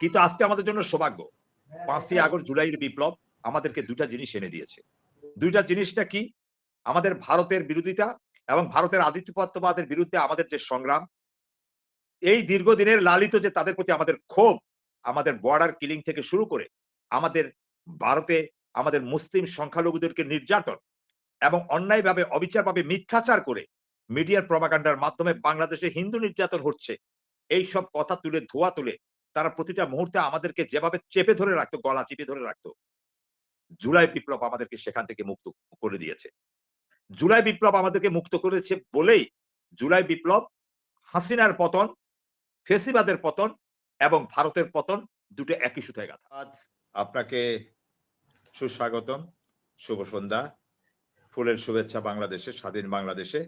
কিন্তু আজকে আমাদের জন্য সৌভাগ্য। পাঁচই আগস্ট জুলাইয়ের বিপ্লব আমাদেরকে দুটা জিনিস এনে দিয়েছে। দুইটা জিনিসটা কি? আমাদের ভারতের বিরোধিতা এবং ভারতের আধিপত্যবাদের বিরুদ্ধে আমাদের যে সংগ্রাম এই দীর্ঘদিনের লালিত যে তাদের প্রতি আমাদের ক্ষোভ আমাদের বর্ডার কিলিং থেকে শুরু করে আমাদের ভারতে আমাদের মুসলিম সংখ্যালঘুদেরকে নির্যাতন এবং অন্যায়ভাবে অবিচারভাবে মিথ্যাচার করে মিডিয়ার প্রভাকাণ্ডার মাধ্যমে বাংলাদেশে হিন্দু নির্যাতন হচ্ছে এই সব কথা তুলে ধোয়া তুলে তারা প্রতিটা মুহূর্তে আমাদেরকে যেভাবে চেপে ধরে রাখতো, গলা চেপে ধরে রাখতো। জুলাই বিপ্লব আমাদেরকে সেখান থেকে মুক্ত করে দিয়েছে। জুলাই বিপ্লব আমাদেরকে মুক্ত করেছে বলেই জুলাই বিপ্লব হাসিনার পতন, ফেসিবাদের পতন এবং ভারতের পতন দুটো একই সুতায় গাঁথা। আপনাকে সুস্বাগতম, শুভ সন্ধ্যা, ফুলের শুভেচ্ছা বাংলাদেশে, স্বাধীন বাংলাদেশে।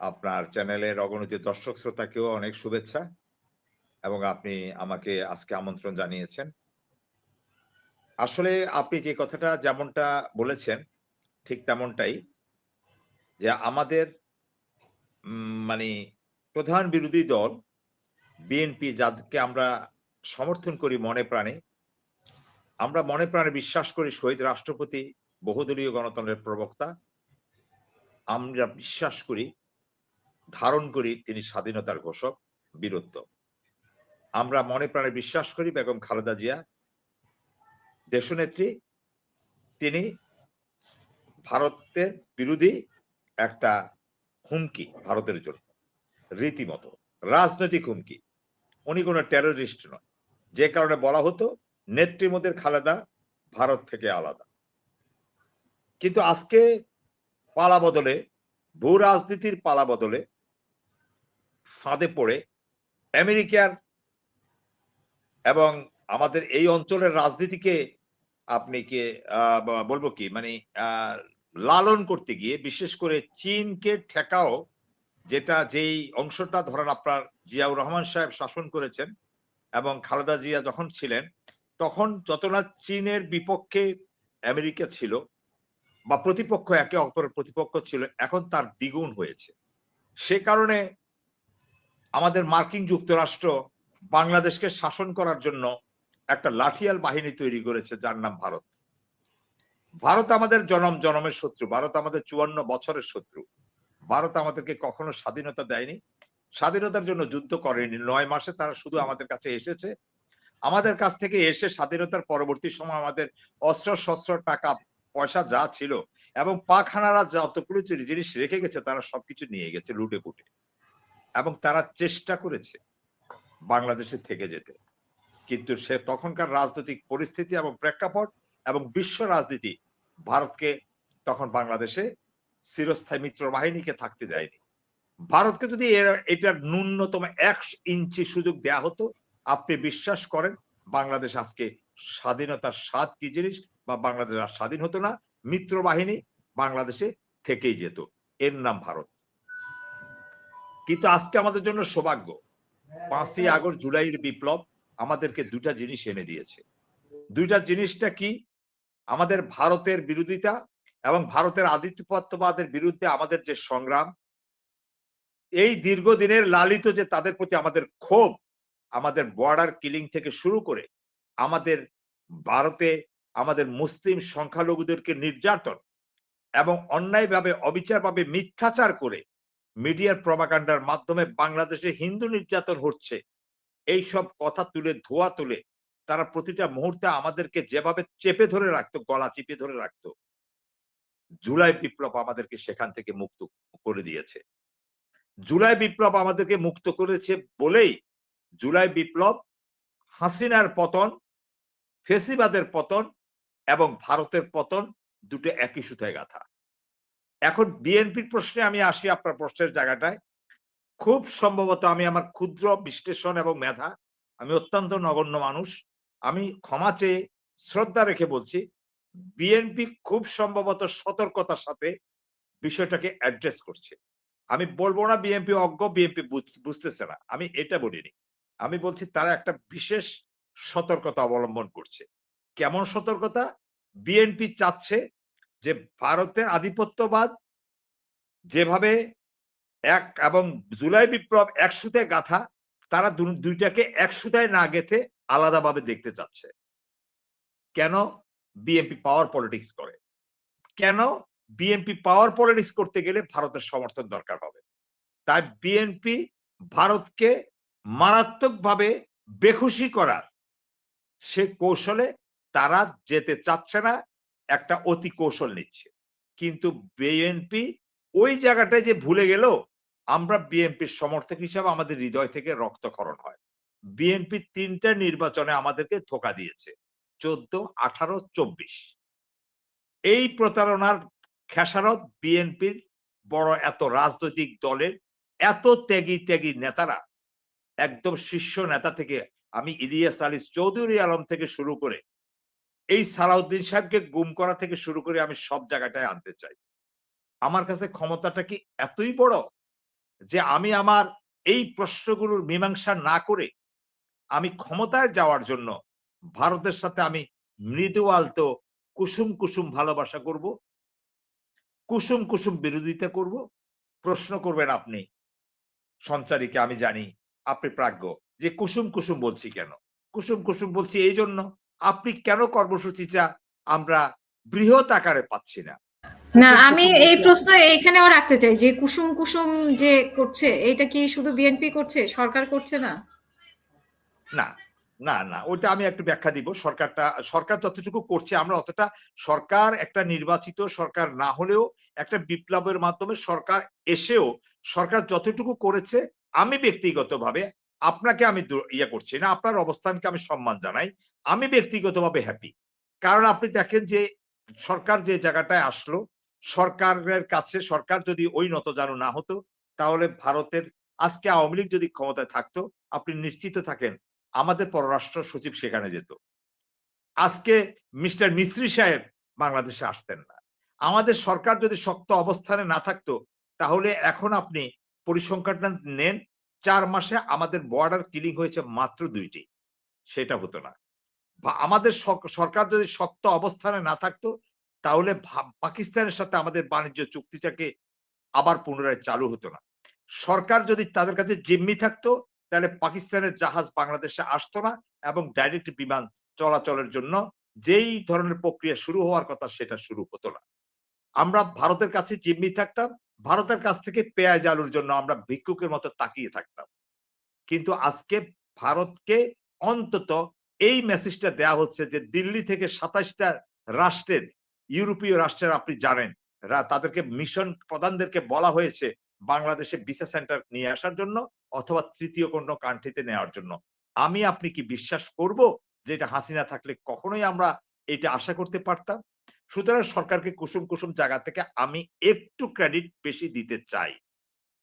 আপনার চ্যানেলের অগণিত দর্শক শ্রোতাকেও অনেক শুভেচ্ছা। এবং আপনি আমাকে আজকে আমন্ত্রণ জানিয়েছেন। আসলে আপনি যে কথাটা যেমনটা বলেছেন, ঠিক তেমনটাই যে আমাদের মানে প্রধান বিরোধী দল বিএনপি, যাদেরকে আমরা সমর্থন করি মনে প্রাণে, আমরা মনে প্রাণে বিশ্বাস করি শহীদ রাষ্ট্রপতি, বহুদলীয় গণতন্ত্রের প্রবক্তা, আমরা বিশ্বাস করি, ধারণ করি তিনি স্বাধীনতার ঘোষক, বীরত্ব। আমরা মনে প্রাণে বিশ্বাস করি বেগম খালেদা জিয়া, দেশনেত্রী, তিনি ভারতের বিরোধী একটা হুমকি ভারতের জন্য, রীতিমতো, রাজনৈতিক হুমকি। উনি কোনো টেররিস্ট নয়। যে কারণে বলা হতো নেত্রীমদের খালেদা ভারত থেকে আলাদা। কিন্তু আজকে পালা বদলে ভূ রাজনীতির পালা বদলে, ফাঁদে পড়ে, আমেরিকার এবং আমাদের এই অঞ্চলের রাজনীতিকে আপনি কি বলব কি মানে লালন করতে গিয়ে, বিশেষ করে চীনকে ঠেকাও, যেটা যেই অংশটা ধরেন আপনার জিয়াউর রহমান সাহেব শাসন করেছেন এবং খালেদা জিয়া যখন ছিলেন, তখন যত না চীনের বিপক্ষে আমেরিকা ছিল বা প্রতিপক্ষ একে অপরের প্রতিপক্ষ ছিল, এখন তার দ্বিগুণ হয়েছে। সে কারণে আমাদের মার্কিন যুক্তরাষ্ট্র বাংলাদেশকে শাসন করার জন্য একটা লাঠিয়াল বাহিনী তৈরি করেছে, যার নাম ভারত। ভারত আমাদের জনম, জনমের শত্রু। ভারত আমাদের চুয়ান্ন বছরের শত্রু। ভারত আমাদেরকে কখনো স্বাধীনতা দেয়নি। স্বাধীনতার জন্য যুদ্ধ করেনি। নয় মাসে তারা শুধু আমাদের কাছে এসেছে। আমাদের কাছ থেকে এসে স্বাধীনতার পরবর্তী সময় আমাদের অস্ত্র, শস্ত্র, টাকা, পয়সা যা ছিল এবং পাখানারা যতগুলো জিনিস রেখে গেছে, তারা সবকিছু নিয়ে গেছে লুটে পুটে এবং তারা চেষ্টা করেছে বাংলাদেশে থেকে যেতে। কিন্তু সে তখনকার রাজনৈতিক পরিস্থিতি এবং প্রেক্ষাপট এবং বিশ্ব রাজনীতি ভারতকে তখন বাংলাদেশে চিরস্থায়ী মিত্র বাহিনীকে থাকতে দেয়নি। ভারতকে যদি এটার ন্যূনতম এক ইঞ্চি সুযোগ দেয়া হতো, আপনি বিশ্বাস করেন বাংলাদেশ আজকে স্বাধীনতার স্বাদ কি জিনিস বা বাংলাদেশ আর স্বাধীন হতো না মিত্র বাহিনী বাংলাদেশে থেকেই যেত। এর নাম ভারত। কিন্তু আজকে আমাদের জন্য সৌভাগ্য। পাঁচই আগস্ট জুলাইয়ের বিপ্লব আমাদেরকে দুটা জিনিস এনে দিয়েছে। দুইটা জিনিসটা কি? আমাদের ভারতের বিরোধিতা এবং ভারতের আধিপত্যবাদের বিরুদ্ধে আমাদের যে সংগ্রাম, এই দীর্ঘদিনের লালিত যে তাদের প্রতি আমাদের ক্ষোভ, আমাদের বর্ডার কিলিং থেকে শুরু করে আমাদের ভারতে আমাদের মুসলিম সংখ্যালঘুদেরকে নির্যাতন এবং অন্যায়ভাবে, অবিচারভাবে মিথ্যাচার করে মিডিয়ার প্রভাকাণ্ডার মাধ্যমে বাংলাদেশে হিন্দু নির্যাতন হচ্ছে। এই সব কথা তুলে ধোয়া তুলে তারা প্রতিটা মুহূর্তে আমাদেরকে যেভাবে চেপে ধরে রাখতো, গলা চিপে ধরে রাখতো, জুলাই বিপ্লব আমাদেরকে সেখান থেকে মুক্ত করে দিয়েছে। জুলাই বিপ্লব আমাদেরকে মুক্ত করেছে বলেই জুলাই বিপ্লব হাসিনার পতন, ফেসিবাদের পতন এবং ভারতের পতন দুটো একই সুতায় গাথা। এখন বিএনপির প্রশ্নে আমি আসি আপনার প্রশ্নের জায়গাটায়। খুব সম্ভবত আমি আমার ক্ষুদ্র বিশ্লেষণ এবং মেধা, আমি অত্যন্ত নগণ্য মানুষ। আমি ক্ষমা চেয়ে শ্রদ্ধা রেখে বলছি, বিএনপি খুব সম্ভবত সতর্কতার সাথে বিষয়টাকে অ্যাড্রেস করছে। আমি বলব না বিএনপি অজ্ঞ, বিএনপি বুঝতেছে না। আমি এটা বলিনি। আমি বলছি তারা একটা বিশেষ সতর্কতা অবলম্বন করছে। কেমন সতর্কতা? বিএনপি চাচ্ছে যে ভারতের আধিপত্যবাদ যেভাবে এক এবং জুলাই বিপ্লব এক সুতায় গাথা, তারা দুইটাকে এক সুতায় না গেথে আলাদাভাবে দেখতে চাচ্ছে। কেন বিএনপি পাওয়ার পলিটিক্স করে? কেন বিএনপি পাওয়ার পলিটিক্স করতে গেলে ভারতের সমর্থন দরকার হবে? তাই বিএনপি ভারতকে মারাত্মকভাবে বেখুশি করার সে কৌশলে তারা যেতে চাচ্ছে না একটা অতি কৌশল নিচ্ছে। কিন্তু বিএনপি ওই জায়গাটায় যে ভুলে গেল, আমরা বিএনপির সমর্থক হিসাবে আমাদের হৃদয় থেকে রক্তক্ষরণ হয়। বিএনপি তিনটা নির্বাচনে আমাদেরকে ধোকা দিয়েছে, চোদ্দ, আঠারো, চব্বিশ। এই প্রতারণার খেসারত বিএনপির বড় এত রাজনৈতিক দলের এত ত্যাগী ত্যাগী নেতারা, একদম শীর্ষ নেতা থেকে আমি ইলিয়াস আলী চৌধুরী আলম থেকে শুরু করে এই সালাউদ্দিন সাহেবকে গুম করা থেকে শুরু করে আমি সব জায়গাটায় আনতে চাই। আমার কাছে ক্ষমতাটা কি এতই বড় যে আমি আমার এই প্রশ্নগুলোর মীমাংসা না করে আমি ক্ষমতায় যাওয়ার জন্য ভারতের সাথে আমি মৃদু আলতো কুসুম কুসুম ভালোবাসা করব, কুসুম কুসুম বিরোধিতা করব। প্রশ্ন করবেন আপনি সঞ্চারীকে আমি জানি, আপনি প্রাজ্ঞ, যে কুসুম কুসুম বলছি কেন? কুসুম কুসুম বলছি এই জন্য। আপনি কেন কর্মসূচিটা আমরা বৃহৎ আকারে পাচ্ছি না? না আমি এই প্রশ্ন এইখানেও রাখতে চাই যে কুসুম কুসুম যে করছে এটা কি শুধু বিএনপি করছে? সরকার করছে না? না না না ওইটা আমি একটু ব্যাখ্যা দিব। সরকারটা সরকার যতটুকু করছে আমরা অতটা সরকার একটা নির্বাচিত সরকার না হলেও একটা বিপ্লবের মাধ্যমে সরকার এসেও সরকার যতটুকু করেছে আমি ব্যক্তিগতভাবে আপনাকে আমি ইয়ে করছি না, আপনার অবস্থানকে আমি সম্মান জানাই। আমি ব্যক্তিগতভাবে হ্যাপি কারণ আপনি দেখেন যে, সরকার যে জায়গাটায় আসলো, সরকারের কাছে, সরকার যদি ওই নতজানু না হতো, তাহলে ভারতের, আজকে আওয়ামী লীগ যদি ক্ষমতায় থাকতো, আপনি নিশ্চিত থাকেন, আমাদের পররাষ্ট্র সচিব সেখানে যেত। আজকে মিস্টার মিস্ত্রি সাহেব বাংলাদেশে আসতেন না। আমাদের সরকার যদি শক্ত অবস্থানে না থাকতো, তাহলে এখন আপনি পরিসংখ্যানটা নেন চার মাসে আমাদের বর্ডার কিলিং হয়েছে মাত্র দুইটি। সেটা হতো না। বা আমাদের সরকার যদি শক্ত অবস্থানে না থাকতো, তাহলে পাকিস্তানের সাথে আমাদের বাণিজ্য চুক্তিটাকে আবার পুনরায় চালু হতো না। সরকার যদি তাদের কাছে জিম্মি থাকতো, তাহলে পাকিস্তানের জাহাজ বাংলাদেশে আসতো না এবং ডাইরেক্ট বিমান চলাচলের জন্য যেই ধরনের প্রক্রিয়া শুরু হওয়ার কথা সেটা শুরু হতো না। আমরা ভারতের কাছে জিম্মি থাকতাম ভারতের কাছ থেকে পেঁয়াজ আলুর জন্য আমরা ভিক্ষুকের মতো তাকিয়ে থাকতাম। কিন্তু আজকে ভারতকে অন্তত এই মেসেজটা দেয়া হচ্ছে যে, দিল্লি থেকে সাতাশটা রাষ্ট্রের, ইউরোপীয় রাষ্ট্রের আপনি জানেন তাদেরকে মিশন প্রধানদেরকে বলা হয়েছে বাংলাদেশে ভিসা সেন্টার নিয়ে আসার জন্য অথবা তৃতীয় কোনো কান্ট্রিতে নেওয়ার জন্য। আমি আপনি কি বিশ্বাস করব যে এটা হাসিনা থাকলে কখনোই আমরা এটা আশা করতে পারতাম? সুতরাং সরকারকে কুসুম কুসুম জায়গা থেকে আমি একটু ক্রেডিট বেশি দিতে চাই।